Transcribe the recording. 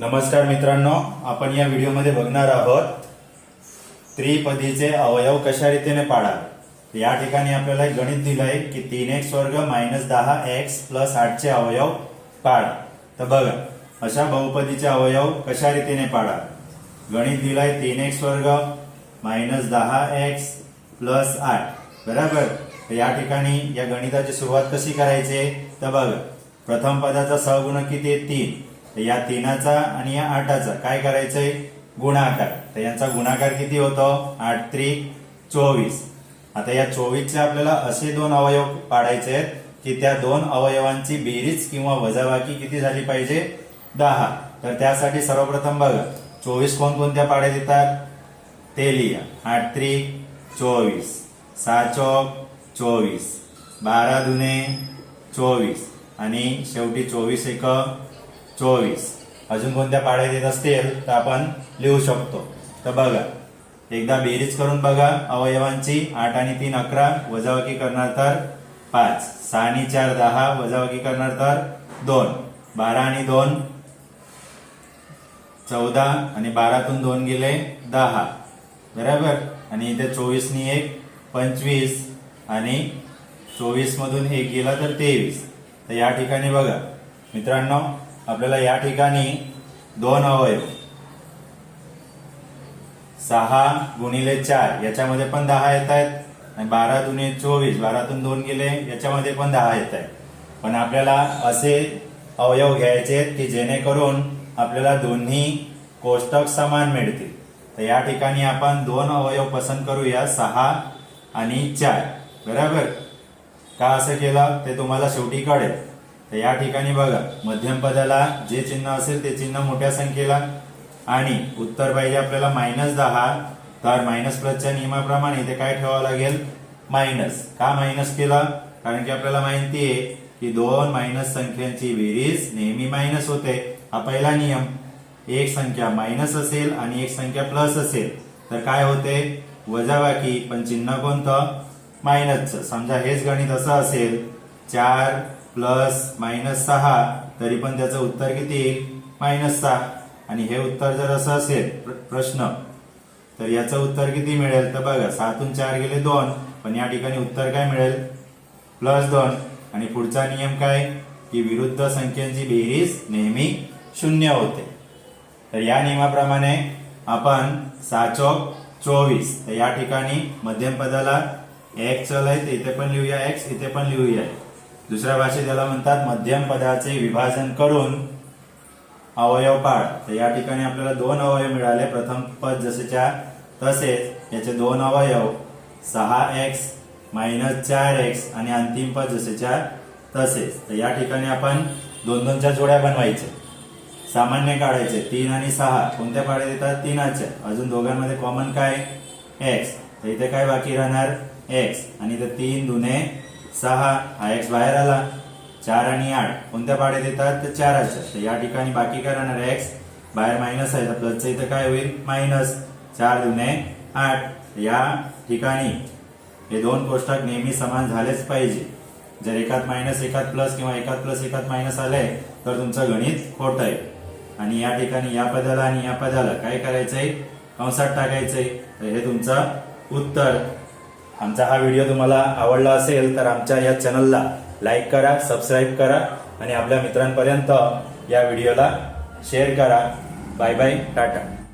नमस्कार मित्रांनो आपण या व्हिडिओमध्ये बघणार आहोत त्रिपदीचे अवयव कशा रीतीने पाडावे या ठिकाणी आपल्याला एक गणित दिलंय की तीन एक्स वर्ग मायनस दहा एक्स प्लस आठचे अवयव पाडा तर बघा अशा बहुपदीचे अवयव कशा रीतीने पाडा गणित दिलंय तीन एक्स वर्ग मायनस दहा एक्स प्लस आठ. बरोबर? या ठिकाणी या गणिताची सुरुवात कशी करायची? तर बघा प्रथम पदाचा सहगुणक किती? तीन. तर या तीनाचा आणि या आठाचा काय करायचंय? गुणाकार. तर यांचा गुणाकार किती होतो? आठ त्रिक चोवीस. आता या चोवीसचे आपल्याला असे दोन अवयव पाडायचे आहेत की त्या दोन अवयवांची बेरीज किंवा वजाबाकी किती झाली पाहिजे? दहा. तर त्यासाठी सर्वप्रथम बघा चोवीस कोणकोणत्या पाड्यात देतात? ते लिहा. आठ त्री चोवीस. सहा चौक चोवीस. बारा दुने चोवीस. आणि शेवटी चोवीस एक चोवीस. अजून कोणत्या पाड्या येत असतील तर आपण लिहू शकतो. तर बघा एकदा बेरीज करून बघा अवयवांची आठ आणि तीन अकरा वजावकी करणार तर पाच. सहा आणि चार दहा वजावकी करणार तर दोन. बारा आणि दोन चौदा आणि बारातून दोन गेले दहा. बरोबर? आणि इथे चोवीसनी एक पंचवीस. आणि चोवीस मधून एक गेला तर तेवीस. तर या ठिकाणी बघा मित्रांनो आपल्याला या ठिकाणी दोन अवयव सहा गुणिले चार याच्यामध्ये पण दहा येत आहेत. आणि बारा दुने चोवीस बारातून दोन गेले याच्यामध्ये पण दहा येत आहेत. पण आपल्याला असे अवयव घ्यायचे आहेत की जेणेकरून आपल्याला दोन्ही कोष्टक समान मिळतील. तर या ठिकाणी आपण दोन अवयव पसंत करूया सहा आणि चार. बरोबर? का असं केलं? ते तुम्हाला शेवटी कळेल तर या ठिकाणी बघा मध्यम पदाला जे चिन्ह असेल ते चिन्ह मोठ्या संख्येला आणि उत्तर पाहिजे आपल्याला मायनस दहा तर मायनस प्लसच्या नियमाप्रमाणे ते काय ठेवावं लागेल? मायनस का मायनस केलं? कारण की आपल्याला माहिती आहे की दोन मायनस संख्यांची बेरीज नेहमी मायनस होते. हा पहिला नियम. एक संख्या मायनस असेल आणि एक संख्या प्लस असेल. तर काय होते? वजाबाकी पण चिन्ह कोणतं? मायनसचं समजा हेच गणित असं असेल चार प्लस मायनस सहा तरी पण त्याचं उत्तर किती? येईल मायनस सहा. आणि हे उत्तर जर असं असेल प्र- प्रश्न तर याचं उत्तर किती मिळेल? तर बघा सातून चार गेले दोन पण या ठिकाणी उत्तर काय मिळेल? प्लस दोन. आणि पुढचा नियम काय? की विरुद्ध संख्यांची बेरीज नेहमी शून्य होते. तर या नियमाप्रमाणे आपण साचोक चोवीस तर या ठिकाणी मध्यम पदाला एक्स चल आहे इथे पण लिहूया एक्स इथे पण लिहूया. दुसऱ्या भाषेत याला म्हणतात मध्यम पदाचे विभाजन करून अवयव पाड तर या ठिकाणी आपल्याला दोन अवयव मिळाले. प्रथम पद जसेच्या तसेच याचे दोन अवयव सहा एक्स मायनस चार एक्स आणि अंतिम पद जसेच्या तसेच. तर या ठिकाणी आपण दोन दोनच्या जोड्या बनवायचे. सामान्य काढायचे. तीन आणि सहा. कोणत्या पाड्यात येतात तीनाच्या अजून दोघांमध्ये कॉमन काय? एक्स तर इथे काय बाकी राहणार? एक्स आणि इथे तीन दुने सहा हा एक्स बाहेर आला. चार आणि आठ. कोणत्या पाड्यात येतात तर चाराच्या तर या ठिकाणी बाकी काय राहणार? एक्स बाहेर मायनस आहे. तर प्लसचं इथं काय होईल? मायनस चार दुने आठ. या ठिकाणी हे दोन कोष्टक नेहमी समान झालेच पाहिजे. जर एकात मायनस एकात प्लस किंवा एकात प्लस एकात मायनस आले तर तुमचं गणित खोट आहे. आणि या ठिकाणी या पदाला आणि या पदाला काय करायचंय? कंसात टाकायचंय. तर हे तुमचं उत्तर. आमचा हा व्हिडिओ तुम्हाला आवडला असेल तर आमच्या या चॅनलला लाईक करा सबस्क्राईब करा आणि आपल्या मित्रांपर्यंत या व्हिडिओला शेअर करा. Bye bye ta-ta.